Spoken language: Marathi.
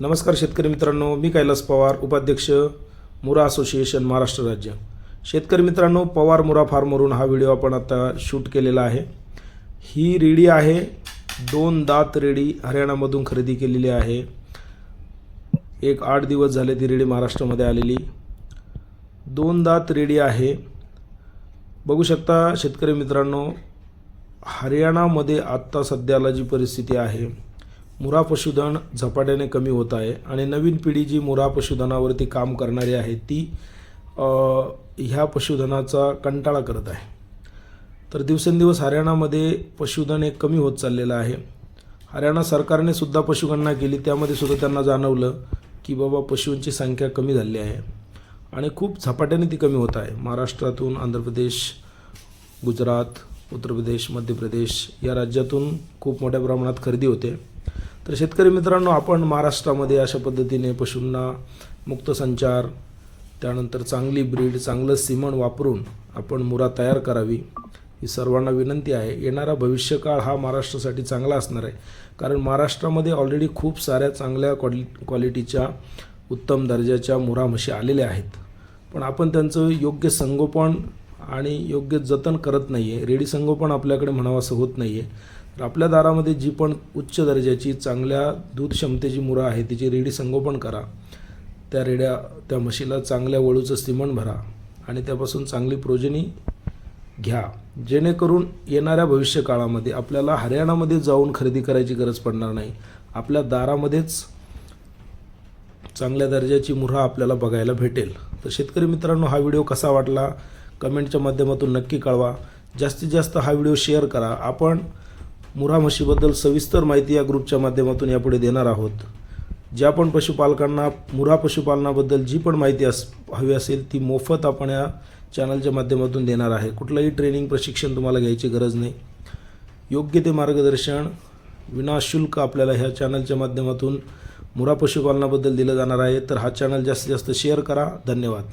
नमस्कार शेतकरी मित्रांनो मी कैलास पवार उपाध्यक्ष मुरा असोसिएशन महाराष्ट्र राज्य. शेतकरी मित्रांनो पवार मुरा फार्मवरून हा व्हिडिओ आपण आता शूट केलेला आहे. ही रेडी आहे दोन दात रेडी हरियाणामधून खरेदी केलेली आहे. एक आठ दिवस झाले ती रेडी महाराष्ट्रामध्ये आलेली. दोन दात रेडी आहे. बघू शकता शेतकरी मित्रांनो हरियाणामध्ये आत्ता सध्याला जी परिस्थिती आहे मुरा पशुधन झपाट्याने कमी होत आहे आणि नवीन पिढी जी मुरा पशुधनावरती काम करणारी आहे ती ह्या पशुधनाचा कंटाळा करत आहे. तर दिवसेंदिवस हरियाणामध्ये पशुधन एक कमी होत चाललेलं आहे. हरियाणा सरकारने सुद्धा पशुगणना केली त्यामध्ये सुद्धा त्यांना जाणवलं की बाबा पशूंची संख्या कमी झाली आहे आणि खूप झपाट्याने ती कमी होत आहे. महाराष्ट्रातून आंध्र प्रदेश गुजरात उत्तर प्रदेश मध्य प्रदेश या राज्यातून खूप मोठ्या प्रमाणात खरेदी होते. तर शेतकरी मित्रांनो आपण महाराष्ट्रामध्ये अशा पद्धतीने पशूंना मुक्त संचार त्यानंतर चांगली ब्रीड चांगलं सिमण वापरून आपण मुरा तयार करावी ही सर्वांना विनंती आहे. येणारा भविष्यकाळ हा महाराष्ट्रासाठी चांगला असणार आहे. कारण महाराष्ट्रामध्ये ऑलरेडी खूप साऱ्या चांगल्या क्वालि क्वालिटीच्या उत्तम दर्जाच्या मुरा म्हशी आलेल्या आहेत. पण आपण त्यांचं योग्य संगोपन आणि योग्य जतन करत नाही आहे रेडी संगोपन आपल्याकडे म्हणावं असं होत नाही आहे तर आपल्या दारामध्ये जी पण उच्च दर्जाची चांगल्या दूध क्षमतेची मुरं आहे तिची रेडी संगोपन करा. त्या रेड्या त्या म्हशीला चांगल्या वळूचं सिमण भरा आणि त्यापासून चांगली प्रोजनी घ्या. जेणेकरून येणाऱ्या भविष्य काळामध्ये आपल्याला हरियाणामध्ये जाऊन खरेदी करायची गरज पडणार नाही. आपल्या दारामध्येच चांगल्या दर्जाची मुरा आपल्याला बघायला भेटेल. तर शेतकरी मित्रांनो हा व्हिडिओ कसा वाटला? कमेंटच्या माध्यमातून नक्की कळवा. जास्तीत जास्त हा व्हिडिओ शेअर करा. आपण मुरा म्हशीबद्दल सविस्तर माहिती या ग्रुपच्या माध्यमातून यापुढे देणार आहोत. ज्या पण पशुपालकांना मुरा पशुपालनाबद्दल जी पण माहिती अस हवी असेल ती मोफत आपण या चॅनलच्या माध्यमातून देणार आहे. कुठलंही ट्रेनिंग प्रशिक्षण तुम्हाला घ्यायची गरज नाही. योग्य ते मार्गदर्शन विनाशुल्क आपल्याला ह्या चॅनलच्या माध्यमातून मुरा पशुपालनाबद्दल दिलं जाणार आहे. तर हा चॅनल जास्तीत जास्त शेअर करा. धन्यवाद.